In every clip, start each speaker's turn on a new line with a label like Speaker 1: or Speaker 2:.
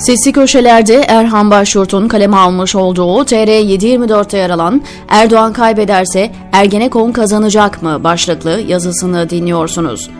Speaker 1: Sesli köşelerde Erhan Başyurt'un kaleme almış olduğu TR 724'te yer alan Erdoğan kaybederse Ergenekon kazanacak mı başlıklı yazısını dinliyorsunuz.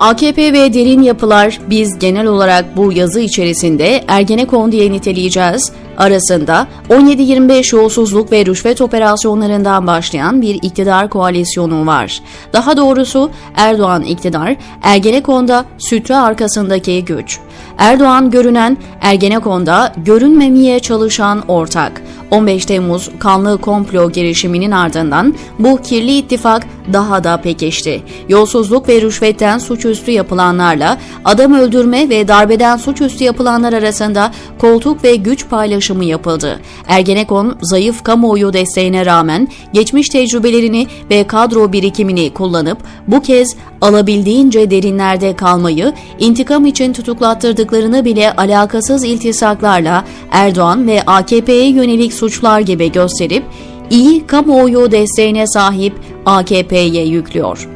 Speaker 1: AKP ve derin yapılar biz genel olarak bu yazı içerisinde Ergenekon diye niteleyeceğiz. Arasında 17-25 yolsuzluk ve rüşvet operasyonlarından başlayan bir iktidar koalisyonu var. Daha doğrusu Erdoğan iktidar, Ergenekon'da sütre arkasındaki güç. Erdoğan görünen, Ergenekon'da görünmemeye çalışan ortak. 15 Temmuz kanlı komplo girişiminin ardından bu kirli ittifak daha da pekişti. Yolsuzluk ve rüşvetten suçüstü yapılanlarla adam öldürme ve darbeden suçüstü yapılanlar arasında koltuk ve güç paylaşımı yapıldı. Ergenekon zayıf kamuoyu desteğine rağmen geçmiş tecrübelerini ve kadro birikimini kullanıp bu kez alabildiğince derinlerde kalmayı, intikam için tutuklattırdıklarını bile alakasız iltisaklarla Erdoğan ve AKP'ye yönelik suçlar gibi gösterip iyi kamuoyu desteğine sahip AKP'ye yüklüyor.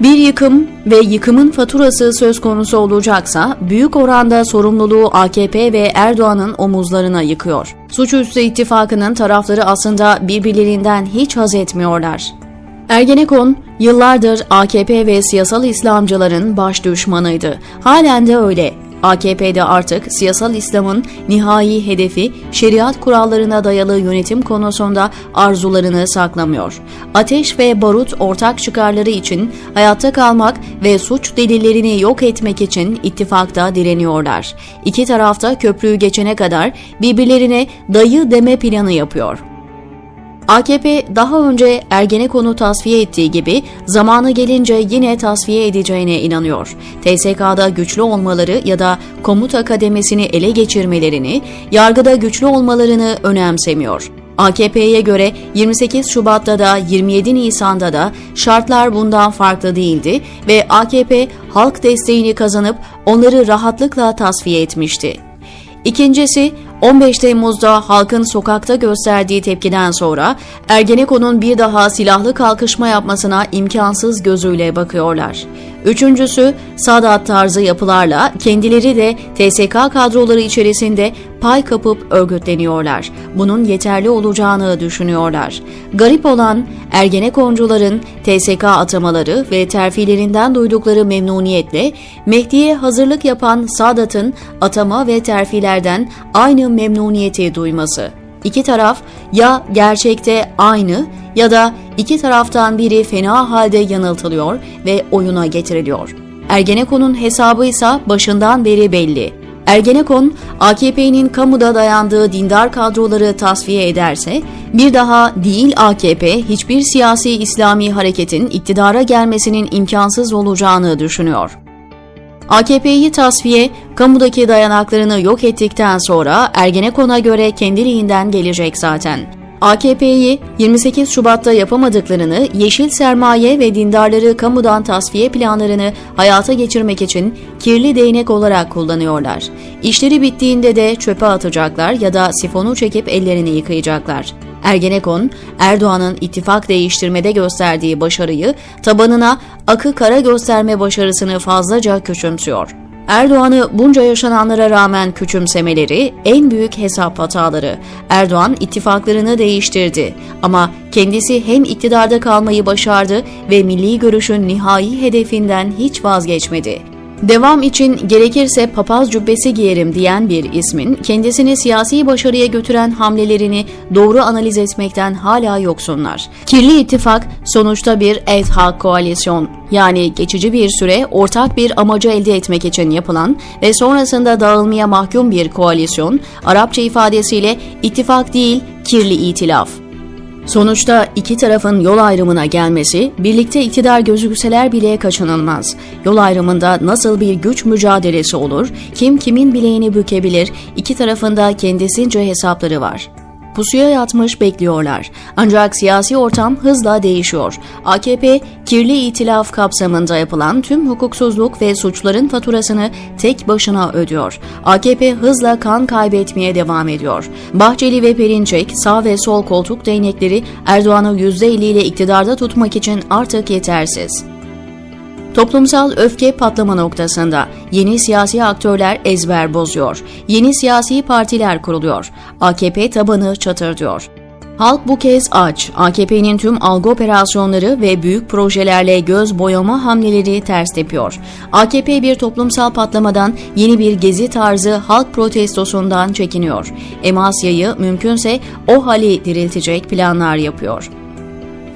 Speaker 1: Bir yıkım ve yıkımın faturası söz konusu olacaksa büyük oranda sorumluluğu AKP ve Erdoğan'ın omuzlarına yıkıyor. Suçüstü ittifakının tarafları aslında birbirlerinden hiç haz etmiyorlar. Ergenekon yıllardır AKP ve siyasal İslamcıların baş düşmanıydı. Halen de öyle. AKP'de artık siyasal İslam'ın nihai hedefi şeriat kurallarına dayalı yönetim konusunda arzularını saklamıyor. Ateş ve barut ortak çıkarları için hayatta kalmak ve suç delillerini yok etmek için ittifakta direniyorlar. İki tarafta köprüyü geçene kadar birbirlerine dayı deme planı yapıyor. AKP daha önce Ergenekon'u tasfiye ettiği gibi zamanı gelince yine tasfiye edeceğine inanıyor. TSK'da güçlü olmaları ya da komuta kademesini ele geçirmelerini, yargıda güçlü olmalarını önemsemiyor. AKP'ye göre 28 Şubat'ta da 27 Nisan'da da şartlar bundan farklı değildi ve AKP halk desteğini kazanıp onları rahatlıkla tasfiye etmişti. İkincisi 15 Temmuz'da halkın sokakta gösterdiği tepkiden sonra Ergenekon'un bir daha silahlı kalkışma yapmasına imkansız gözüyle bakıyorlar. Üçüncüsü Sadat tarzı yapılarla kendileri de TSK kadroları içerisinde pay kapıp örgütleniyorlar. Bunun yeterli olacağını düşünüyorlar. Garip olan Ergenekoncuların TSK atamaları ve terfilerinden duydukları memnuniyetle Mehdi'ye hazırlık yapan Sadat'ın atama ve terfilerden aynı memnuniyeti duyması. İki taraf ya gerçekte aynı ya da iki taraftan biri fena halde yanıltılıyor ve oyuna getiriliyor. Ergenekon'un hesabı ise başından beri belli. Ergenekon, AKP'nin kamuda dayandığı dindar kadroları tasfiye ederse, bir daha değil AKP hiçbir siyasi İslami hareketin iktidara gelmesinin imkansız olacağını düşünüyor. AKP'yi tasfiye, kamudaki dayanaklarını yok ettikten sonra Ergenekon'a göre kendiliğinden gelecek zaten. AKP'yi 28 Şubat'ta yapamadıklarını, yeşil sermaye ve dindarları kamudan tasfiye planlarını hayata geçirmek için kirli değnek olarak kullanıyorlar. İşleri bittiğinde de çöpe atacaklar ya da sifonu çekip ellerini yıkayacaklar. Ergenekon, Erdoğan'ın ittifak değiştirmede gösterdiği başarıyı tabanına akı kara gösterme başarısını fazlaca küçümsüyor. Erdoğan'ı bunca yaşananlara rağmen küçümsemeleri en büyük hesap hataları. Erdoğan ittifaklarını değiştirdi ama kendisi hem iktidarda kalmayı başardı ve milli görüşün nihai hedefinden hiç vazgeçmedi. Devam için gerekirse papaz cübbesi giyerim diyen bir ismin kendisini siyasi başarıya götüren hamlelerini doğru analiz etmekten hala yoksunlar. Kirli ittifak sonuçta bir hoc koalisyon yani geçici bir süre ortak bir amacı elde etmek için yapılan ve sonrasında dağılmaya mahkum bir koalisyon, Arapça ifadesiyle ittifak değil kirli itilaf. Sonuçta iki tarafın yol ayrımına gelmesi, birlikte iktidar gözükseler bile kaçınılmaz. Yol ayrımında nasıl bir güç mücadelesi olur, kim kimin bileğini bükebilir, iki tarafında kendisince hesapları var. Pusuya yatmış bekliyorlar. Ancak siyasi ortam hızla değişiyor. AKP, kirli itilaf kapsamında yapılan tüm hukuksuzluk ve suçların faturasını tek başına ödüyor. AKP hızla kan kaybetmeye devam ediyor. Bahçeli ve Perinçek sağ ve sol koltuk değnekleri Erdoğan'ı %50 ile iktidarda tutmak için artık yetersiz. Toplumsal öfke patlama noktasında. Yeni siyasi aktörler ezber bozuyor. Yeni siyasi partiler kuruluyor. AKP tabanı çatır diyor. Halk bu kez aç. AKP'nin tüm algı operasyonları ve büyük projelerle göz boyama hamleleri ters tepiyor. AKP bir toplumsal patlamadan yeni bir gezi tarzı halk protestosundan çekiniyor. Emasya'yı mümkünse o hali diriltecek planlar yapıyor.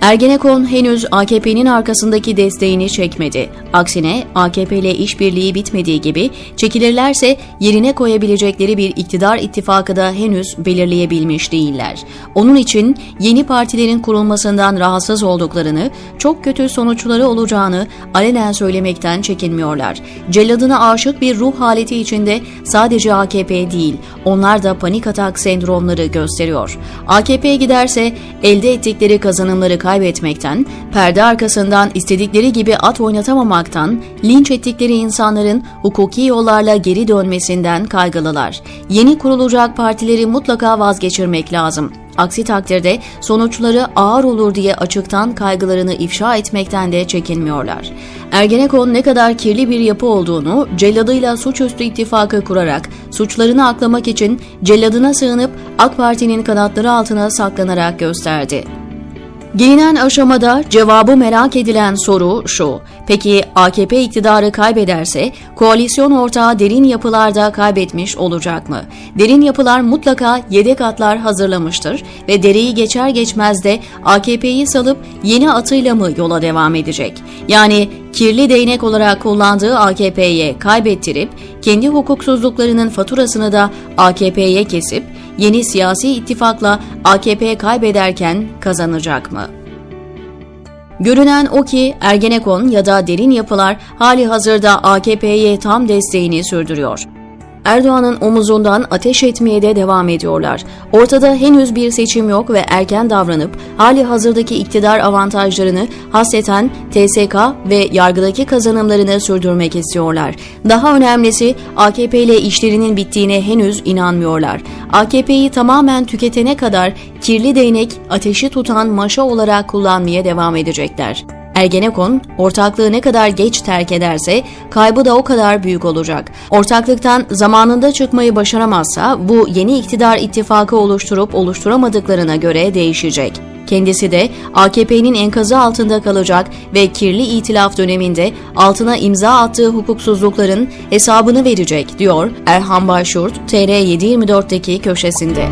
Speaker 1: Ergenekon henüz AKP'nin arkasındaki desteğini çekmedi. Aksine AKP ile işbirliği bitmediği gibi çekilirlerse yerine koyabilecekleri bir iktidar ittifakı da henüz belirleyebilmiş değiller. Onun için yeni partilerin kurulmasından rahatsız olduklarını, çok kötü sonuçları olacağını alenen söylemekten çekinmiyorlar. Celladına aşık bir ruh haleti içinde sadece AKP değil, onlar da panik atak sendromları gösteriyor. AKP giderse elde ettikleri kazanımları kaybetmekten, perde arkasından istedikleri gibi at oynatamamaktan, linç ettikleri insanların hukuki yollarla geri dönmesinden kaygılılar. Yeni kurulacak partileri mutlaka vazgeçirmek lazım. Aksi takdirde sonuçları ağır olur diye açıktan kaygılarını ifşa etmekten de çekinmiyorlar. Ergenekon ne kadar kirli bir yapı olduğunu celladıyla suçüstü ittifakı kurarak suçlarını aklamak için celladına sığınıp AK Parti'nin kanatları altına saklanarak gösterdi. Gelinen aşamada cevabı merak edilen soru şu. Peki AKP iktidarı kaybederse koalisyon ortağı derin yapılarda kaybetmiş olacak mı? Derin yapılar mutlaka yedek atlar hazırlamıştır ve dereyi geçer geçmez de AKP'yi salıp yeni atıyla mı yola devam edecek? Yani kirli değnek olarak kullandığı AKP'ye kaybettirip kendi hukuksuzluklarının faturasını da AKP'ye kesip yeni siyasi ittifakla AKP kaybederken kazanacak mı? Görünen o ki Ergenekon ya da derin yapılar hali hazırda AKP'ye tam desteğini sürdürüyor. Erdoğan'ın omuzundan ateş etmeye de devam ediyorlar. Ortada henüz bir seçim yok ve erken davranıp hali hazırdaki iktidar avantajlarını hasreten TSK ve yargıdaki kazanımlarını sürdürmek istiyorlar. Daha önemlisi AKP ile işlerinin bittiğine henüz inanmıyorlar. AKP'yi tamamen tüketene kadar kirli değnek ateşi tutan maşa olarak kullanmaya devam edecekler. Ergenekon, ortaklığı ne kadar geç terk ederse kaybı da o kadar büyük olacak. Ortaklıktan zamanında çıkmayı başaramazsa bu yeni iktidar ittifakı oluşturup oluşturamadıklarına göre değişecek. Kendisi de AKP'nin enkazı altında kalacak ve kirli itilaf döneminde altına imza attığı hukuksuzlukların hesabını verecek diyor Erhan Başurt TR724'deki köşesinde.